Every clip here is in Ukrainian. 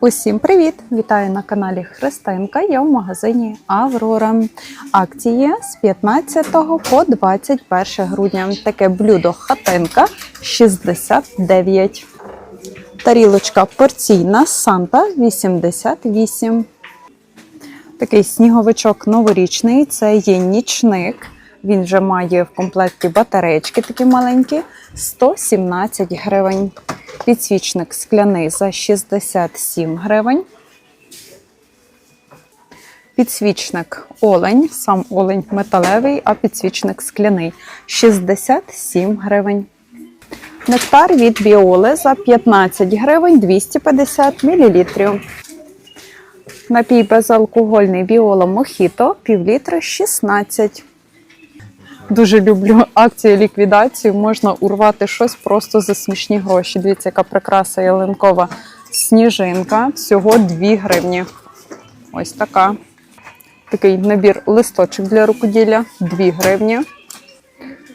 Усім привіт! Вітаю на каналі Христинка. Я в магазині Аврора. Акції з 15 по 21 грудня. Таке блюдо хатинка 69. Тарілочка порційна Санта 88. Такий сніговичок новорічний. Це є нічник. Він вже має в комплекті батарейки такі маленькі 117 гривень. Підсвічник скляний за 67 гривень. Підсвічник олень, сам олень металевий, а підсвічник скляний 67 гривень. Нектар від біоли за 15 гривень 250 мл. Напій безалкогольний біола Мохіто півлітри 16. Дуже люблю акцію ліквідацію. Можна урвати щось просто за смішні гроші. Дивіться, яка прикраса ялинкова сніжинка. Всього 2 гривні. Ось така. Такий набір листочок для рукоділля 2 гривні.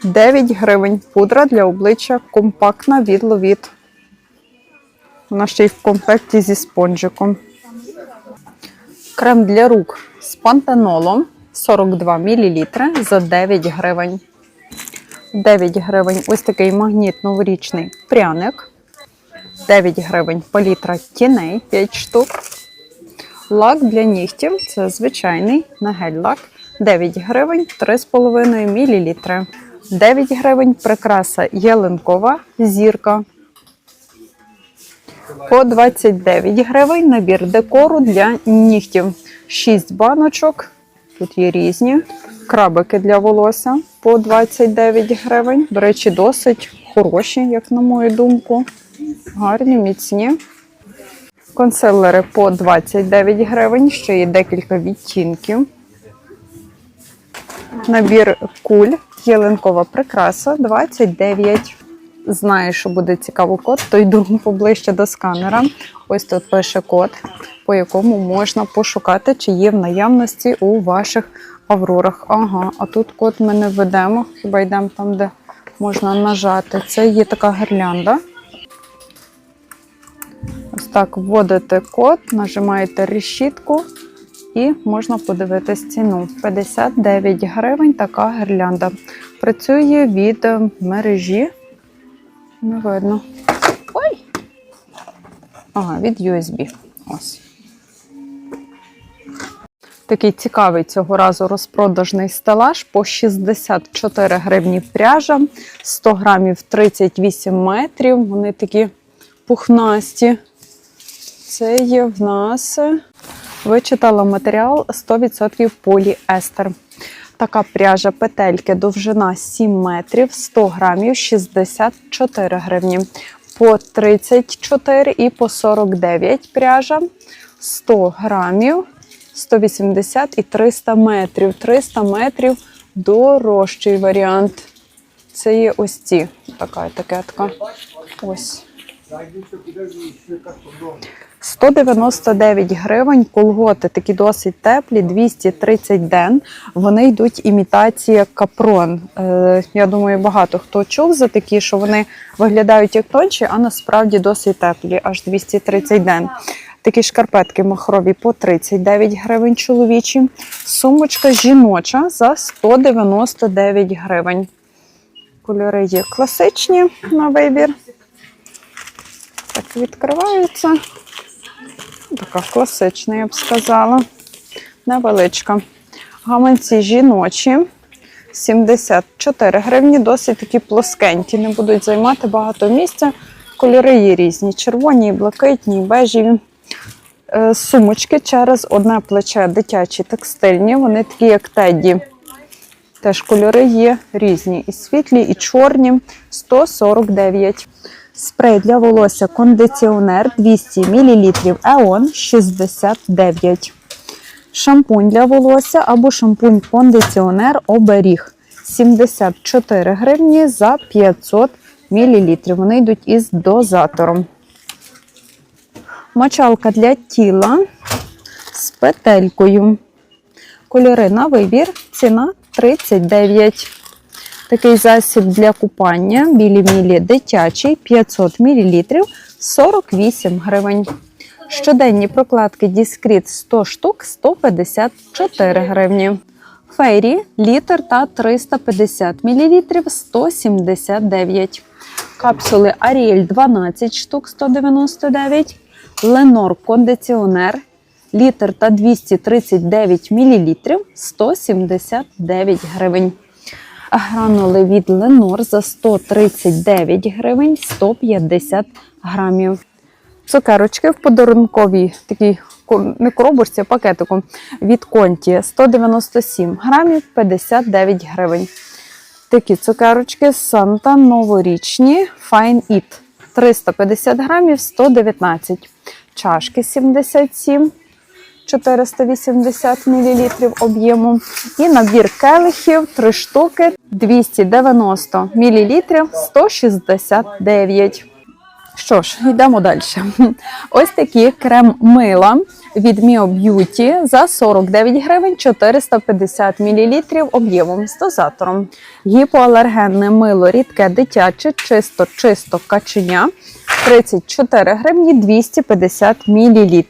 9 гривень пудра для обличчя компактна від Ловіт. Вона ще й в комплекті зі спонжиком. Крем для рук з пантенолом 42 мл за 9 гривень. 9 гривень ось такий магніт новорічний пряник. 9 гривень палітра тіней 5 штук. Лак для нігтів це звичайний на гель-лак. 9 гривень 3,5 мл. 9 гривень прикраса ялинкова зірка. По 29 гривень набір декору для нігтів. 6 баночок. Тут є різні. Крабики для волосся по 29 гривень. До речі, досить хороші, як на мою думку. Гарні, міцні. Консилери по 29 гривень, ще є декілька відтінків. Набір куль, ялинкова прикраса 29. Знаю, що буде цікавий код, то йду поближче до сканера. Ось тут пише код, по якому можна пошукати, чи є в наявності у ваших аврорах. Ага, а тут код ми не введемо, хіба йдемо там, де можна нажати. Це є така гірлянда. Ось так вводите код, нажимаєте решітку і можна подивитись ціну. 59 гривень така гірлянда. Працює від мережі. Не видно. Ой! Ага, від USB. Ось. Такий цікавий цього разу розпродажний стелаж по 64 гривні пряжа, 100 грамів 38 метрів. Вони такі пухнасті. Це є в нас, вичитала матеріал 100% поліестер. Така пряжа петельки довжина 7 метрів, 100 грамів 64 гривні. По 34 і по 49 пряжа 100 грамів, 180 і 300 метрів. 300 метрів дорожчий варіант. Це є ось ці. Така етикетка. Ось. 199 гривень, колготи такі досить теплі, 230 ден. Вони йдуть імітація капрон. Е, я думаю, багато хто чув за такі, що вони виглядають як тонші, а насправді досить теплі, аж 230 ден. Такі шкарпетки махрові по 39 гривень чоловічі. Сумочка жіноча за 199 гривень. Кольори є класичні на вибір. Так відкриваються. Така класична, я б сказала. Невеличка. Гаманці жіночі. 74 гривні, досить такі плоскенькі, не будуть займати багато місця. Кольори є різні: червоні, блакитні, бежеві. Е, Сумочки через одне плече дитячі текстильні. Вони такі, як тедді. Теж кольори є різні. І світлі, і чорні. 149. Спрей для волосся кондиціонер 200 мл Еон 69. Шампунь для волосся або шампунь-кондиціонер оберіг 74 гривні за 500 мл. Вони йдуть із дозатором. Мочалка для тіла з петелькою. Кольори на вибір. Ціна 39. Такий засіб для купання білі мілі дитячий 500 мл 48 гривень. Щоденні прокладки Discreet 100 штук 154 гривні. Фейрі літр та 350 мл 179. Капсули Ariel 12 штук 199. Ленор кондиціонер літр та 239 мл 179 гривень. Гранули від Ленор за 139 гривень 150 грамів. Цукерочки в подарунковій такій не коробочці, а пакетику від Конті 197 грамів 59 гривень. Такі цукерочки Санта новорічні Fine Eat 350 грамів 119. Чашки 77 480 мл об'єму. І набір келихів 3 штуки 290 мл 169. Що ж, йдемо далі. Ось такі крем мила від Mio Beauty за 49 гривень 450 мл об'ємом з дозатором. Гіпоалергенне мило рідке дитяче, чисто чисто каченя 34 гривні 250 мл.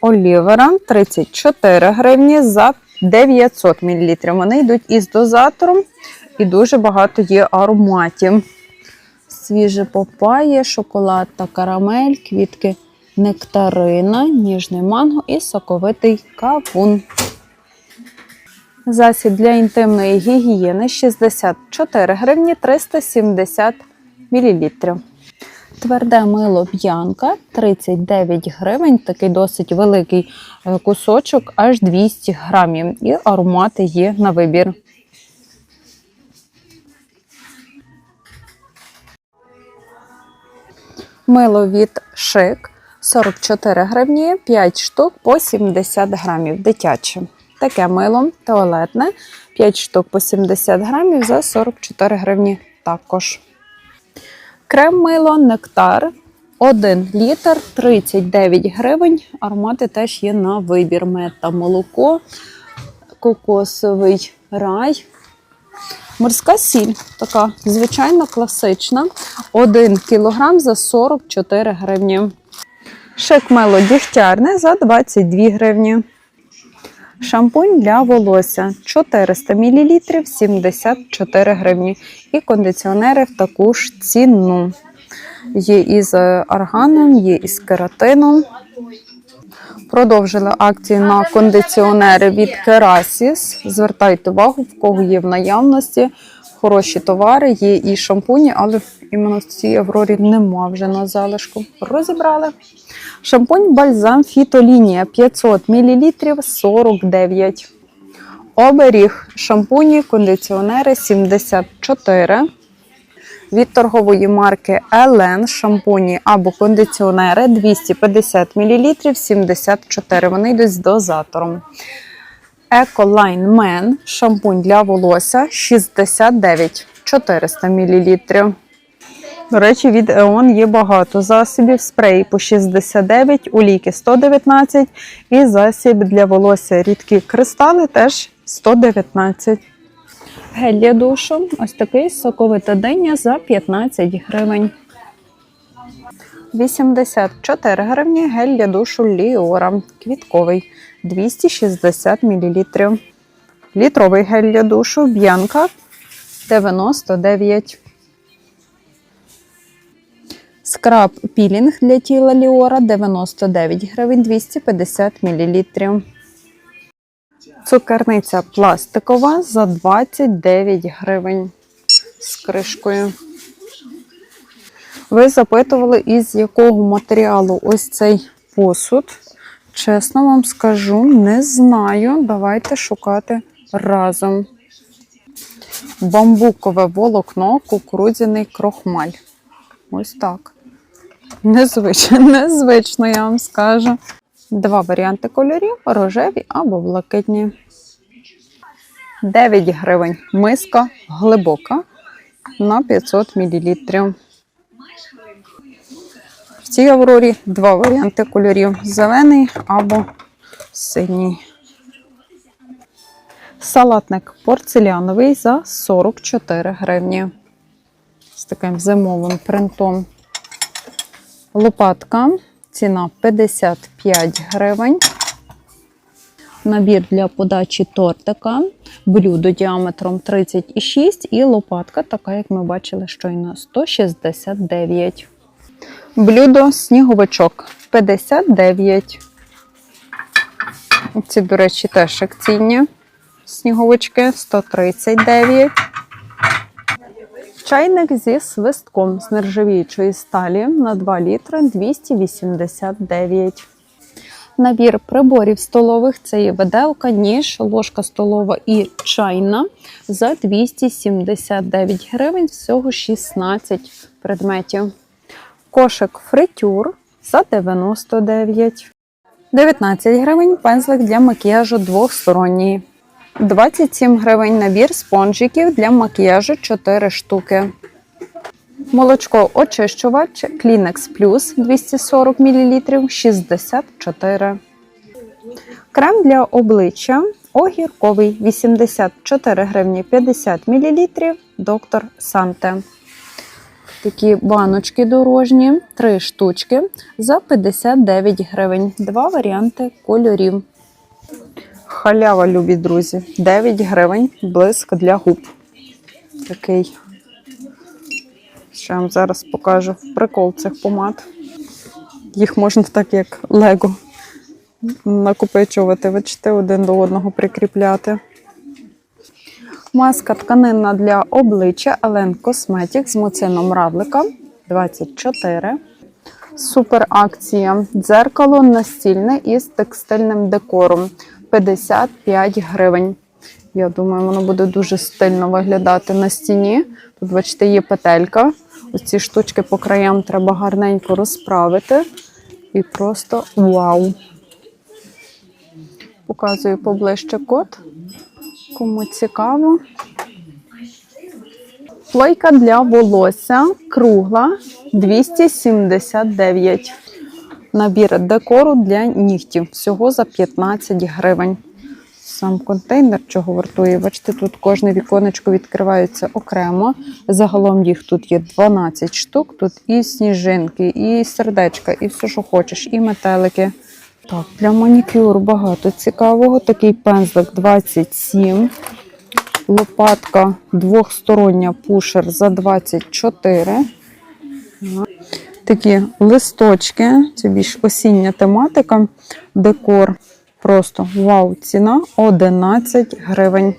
Олівера 34 гривні за 900 мл. Вони йдуть із дозатором і дуже багато є ароматів. Свіже папає, шоколад та карамель, квітки нектарина, ніжний манго і соковитий кавун. Засіб для інтимної гігієни 64 гривні 370 мл. Тверде мило б'янка 39 гривень, такий досить великий е, кусочок, аж 200 грамів. І аромати є на вибір. Мило від шик 44 гривні, 5 штук по 70 грамів. Дитяче. Таке мило туалетне, 5 штук по 70 грамів за 44 гривні також. Крем мило нектар 1 літр 39 гривень. Аромати теж є на вибір. Мед та молоко, кокосовий рай. Морська сіль, така звичайно класична. 1 кілограм за 44 гривні. Шик мило дігтярне за 22 гривні. Шампунь для волосся 400 мл 74 гривні. І кондиціонери в таку ж ціну. Є із арганом, є із кератином. Продовжили акції на кондиціонери від Керасіс. Звертайте увагу, в кого є в наявності. Хороші товари, є і шампуні, але іменно в цій Аврорі нема вже на залишку. Розібрали. Шампунь бальзам фітолінія 500 мл 49. Оберіг шампуні, кондиціонери 74. Від торгової марки Елен шампуні або кондиціонери 250 мл 74. Вони йдуть з дозатором. Ecoline Men шампунь для волосся 69 400 мл. До речі, від EON є багато засобів. Спрей по 69, олійки 119 і засіб для волосся рідкі кристали теж 119. Гель для душу. Ось такий соковита диня за 15 гривень. 84 гривні гель для душу Ліора. Квітковий 260 мл. Літровий гель для душу Б'янка 99. Скраб пілінг для тіла Ліора 99 гривень 250 мл. Цукерниця пластикова за 29 гривень з кришкою. Ви запитували, із якого матеріалу ось цей посуд. Чесно вам скажу, не знаю. Давайте шукати разом. Бамбукове волокно, кукурудзяний крохмаль. Ось так. Незвично, незвично, я вам скажу. Два варіанти кольорів: рожеві або блакитні. 9 гривень. Миска глибока на 500 мл. В цій аврорі два варіанти кольорів: зелений або синій. Салатник порцеляновий за 44 гривні. З таким зимовим принтом. Лопатка ціна 55 гривень. Набір для подачі тортика, блюдо діаметром 36 і лопатка, така, як ми бачили щойно, 169. Блюдо сніговичок 59. Ці, до речі, теж акційні сніговички 139. Чайник зі свистком з нержавіючої сталі на 2 літри 289. Набір приборів столових це є виделка, ніж, ложка столова і чайна за 279 гривень, всього 16 предметів. Кошик фритюр за 99. 19 гривень пензлик для макіяжу двохсторонній. 27 гривень набір спонжиків для макіяжу 4 штуки. Молочко очищувач Kleenex Plus 240 мл 64. Крем для обличчя огірковий 84 гривні 50 мл доктор Санте. Такі баночки дорожні, 3 штучки за 59 гривень. Два варіанти кольорів. Халява, любі друзі. 9 гривень блиск для губ. Такий. Ще вам зараз покажу прикол цих помад. Їх можна так, як лего, накопичувати, бачите, один до одного прикріпляти. Маска тканинна для обличчя Елен Косметік з моцином равлика 24. Супер акція. Дзеркало настільне із текстильним декором 55 гривень. Я думаю, воно буде дуже стильно виглядати на стіні. Тут, бачите, є петелька. Ось ці штучки по краям треба гарненько розправити. І просто вау! Показую поближче код. Кому цікаво. Плойка для волосся кругла 279. Набір декору для нігтів всього за 15 гривень. Сам контейнер чого вартує. Бачите, тут кожне віконечко відкривається окремо. Загалом їх тут є 12 штук. Тут і сніжинки, і сердечка, і все, що хочеш, і метелики. Так, для манікюру багато цікавого. Такий пензлик 27. Лопатка двохстороння пушер за 24. Такі листочки, це більш осіння тематика, декор. Просто вау, ціна 11 гривень.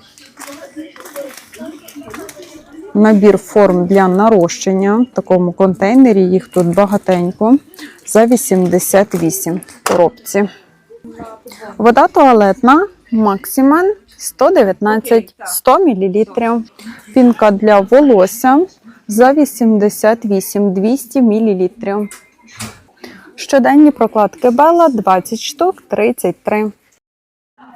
Набір форм для нарощення в такому контейнері. Їх тут багатенько. За 88 коробці. Вода туалетна Максиман 119 100 мл. Пінка для волосся за 88 200 мл. Щоденні прокладки Бела 20 штук 33.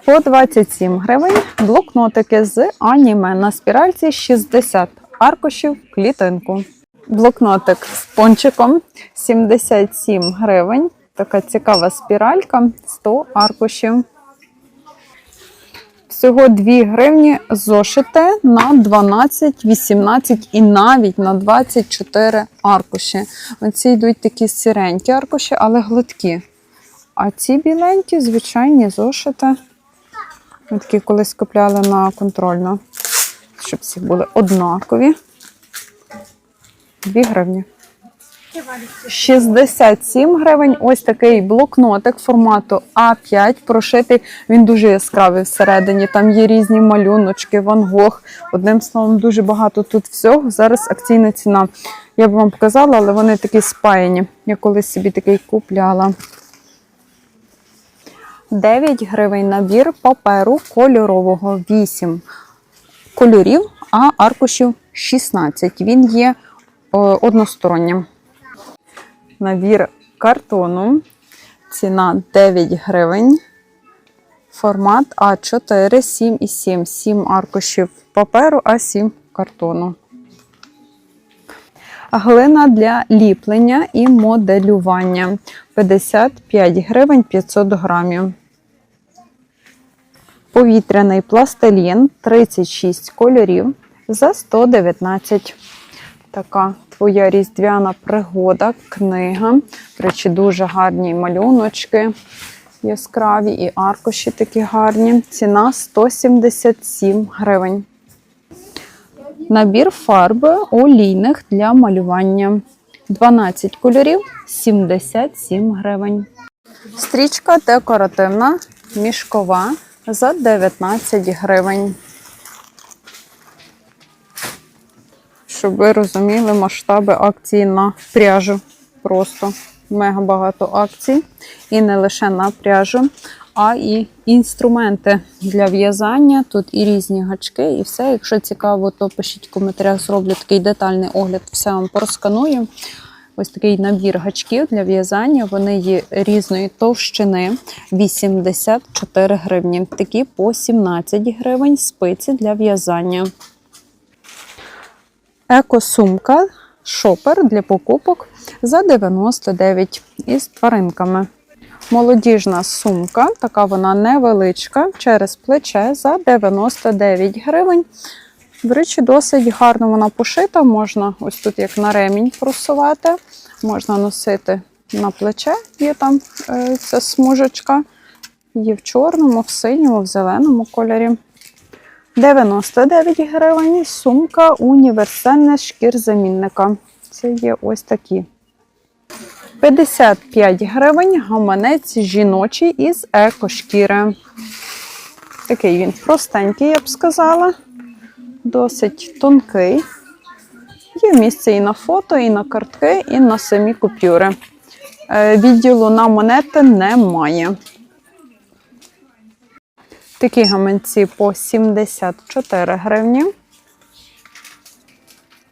По 27 гривень блокнотики з аніме на спіральці 60 аркушів клітинку. Блокнотик з пончиком 77 гривень. Така цікава спіралька 100 аркушів. Всього 2 гривні зошите на 12, 18 і навіть на 24 аркуші. Оці йдуть такі сіренькі аркуші, але гладкі. А ці біленькі, звичайні зошити. Ми такі колись купляли на контрольно, щоб всі були однакові. 2 гривні. 67 гривень. Ось такий блокнотик формату А5 прошитий. Він дуже яскравий всередині. Там є різні малюночки, Ван Гог. Одним словом, дуже багато тут всього. Зараз акційна ціна. Я б вам показала, але вони такі спаяні. Я колись собі такий купляла. 9 гривень набір паперу кольорового 8 кольорів, а аркушів 16. Він є одностороннім. Набір картону. Ціна 9 гривень. Формат А4, 7 і 7. 7 аркушів паперу, а 7 картону. Глина для ліплення і моделювання 55 гривень 500 грамів. Повітряний пластилін 36 кольорів за 119. Така Твоя різдвяна пригода, книга. Речі, дуже гарні малюночки яскраві і аркуші такі гарні. Ціна 177 гривень. Набір фарби олійних для малювання. 12 кольорів 77 гривень. Стрічка декоративна, мішкова за 19 гривень. Щоб ви розуміли масштаби акції на пряжу. Просто мега багато акцій. І не лише на пряжу, а і інструменти для в'язання. Тут і різні гачки, і все. Якщо цікаво, то пишіть в коментарях, зроблю такий детальний огляд, все вам просканую. Ось такий набір гачків для в'язання. Вони є різної товщини 84 гривні. Такі по 17 гривень спиці для в'язання. Екосумка шопер для покупок за 99 із тваринками. Молодіжна сумка, така вона невеличка, через плече за 99 гривень. До речі, досить гарно вона пошита. Можна ось тут як на ремінь просувати, можна носити на плече, є там е, ця смужечка. Є в чорному, в синьому, в зеленому кольорі. 99 гривень. Сумка універсальна шкірзамінника. Це є ось такі. 55 гривень гаманець жіночий із екошкіри. Такий він простенький, я б сказала. Досить тонкий. Є місце і на фото, і на картки, і на самі купюри. Е, Відділу на монети немає. Такі гаманці по 74 гривні.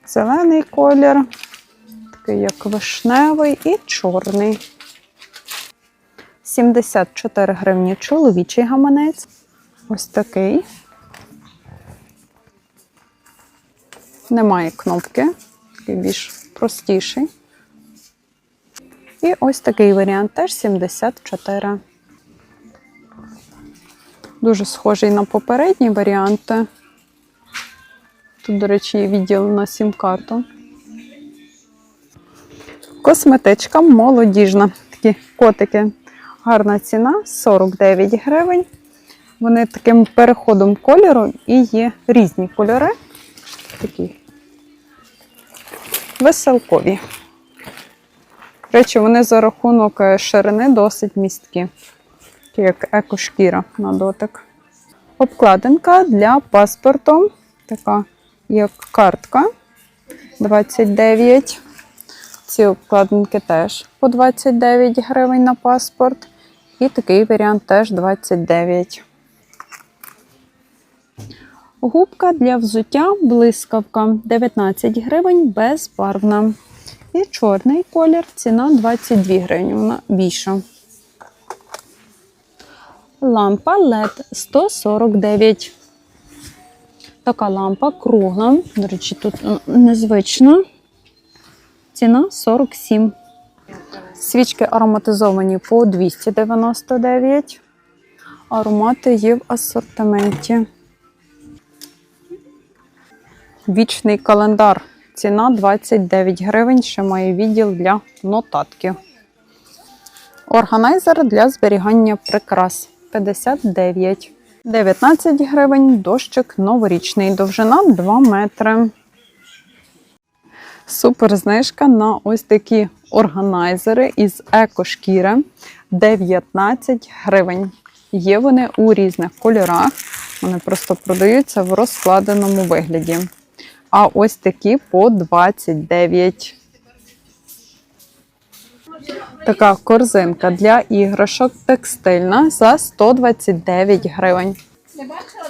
Зелений колір, такий як вишневий і чорний. 74 гривні чоловічий гаманець. Ось такий. Немає кнопки, такий більш простіший. І ось такий варіант теж 74. Дуже схожий на попередні варіанти. Тут, до речі, є відділ на сім-карту. Косметичка молодіжна. Такі котики. Гарна ціна 49 гривень. Вони таким переходом кольору і є різні кольори. Такі веселкові. До речі, вони за рахунок ширини досить місткі такі як екошкіра на дотик. Обкладинка для паспорту. Така як картка 29. Ці обкладинки теж по 29 гривень на паспорт. І такий варіант теж 29. Губка для взуття блискавка 19 гривень безбарвна. І чорний колір, ціна 22 гривні, вона більша. Лампа LED 149. Така лампа кругла. До речі, тут е, незвично. Ціна 47. Свічки ароматизовані по 299. Аромати є в асортименті. Вічний календар. Ціна 29 гривень. Ще має відділ для нотатків. Органайзер для зберігання прикрас 59. 19 гривень. Дощик новорічний. Довжина 2 метри. Супер знижка на ось такі органайзери із екошкіри 19 гривень. Є вони у різних кольорах. Вони просто продаються в розкладеному вигляді. А ось такі по 29. Така корзинка для іграшок текстильна за 129 гривень.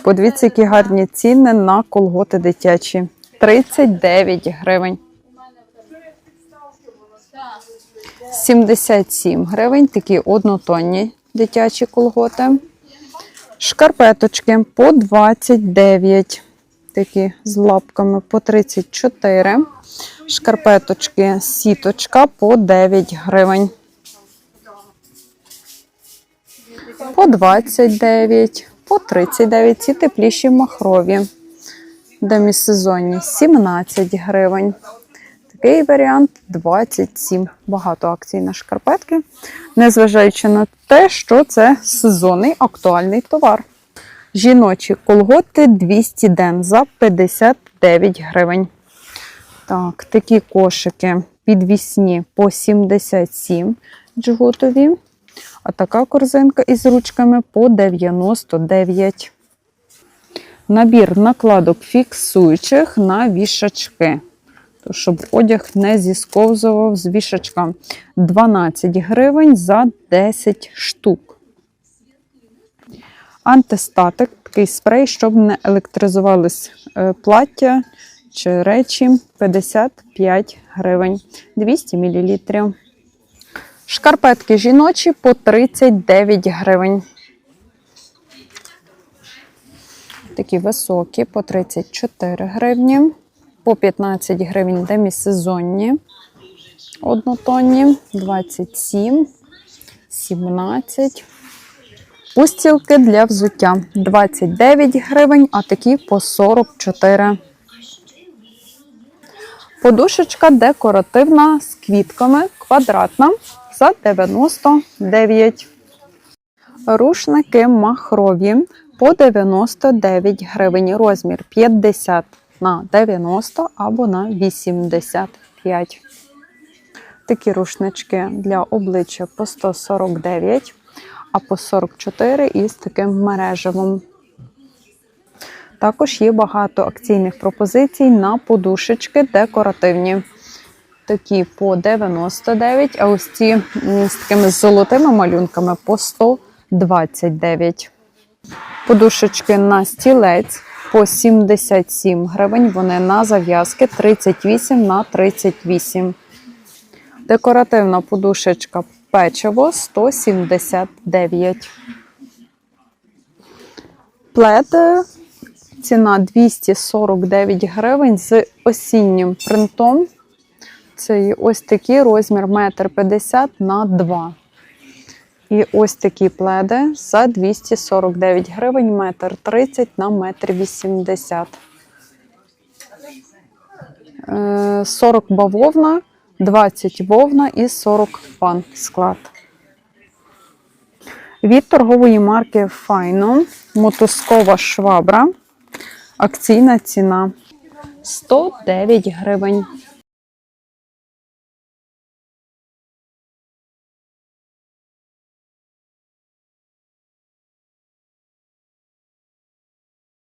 Подивіться, які гарні ціни на колготи дитячі. 39 гривень. 77 гривень, такі однотонні дитячі колготи. Шкарпеточки по 29. Такі з лапками по 34. Шкарпеточки сіточка по 9 гривень. По 29, по 39. Ці тепліші махрові. Демісезонні 17 гривень. такий варіант 27. Багато акцій на шкарпетки, незважаючи на те, що це сезонний актуальний товар. Жіночі колготи 200 ден за 59 гривень. Так, такі кошики підвісні по 77 джгутові. А така корзинка із ручками по 99. Набір накладок фіксуючих на вішачки. То, щоб одяг не зісковзував з вішачка. 12 гривень за 10 штук. Антистатик, такий спрей, щоб не електризувались е, плаття чи речі 55 гривень 200 мл. Шкарпетки жіночі по 39 гривень. Такі високі по 34 гривні, по 15 гривень демісезонні, однотонні, 27, 17. Пустілки для взуття 29 гривень, а такі по 44. Подушечка декоративна з квітками, квадратна за 99. Рушники махрові по 99 гривень. Розмір 50 на 90 або на 85. Такі рушнички для обличчя по 149, а по 44 із таким мережевим. Також є багато акційних пропозицій на подушечки декоративні. Такі по 99, а ось ці з такими золотими малюнками по 129. Подушечки на стілець по 77 гривень. Вони на зав'язки 38 на 38. Декоративна подушечка печиво 179. Плед ціна 249 гривень з осіннім принтом. Це ось такий розмір 1,50 на 2. І ось такі пледи за 249 гривень, 1,30 на 1,80 м. 40 бавовна, 20 вовна і 40 пан склад. Від торгової марки Файно мотузкова швабра. Акційна ціна 109 гривень.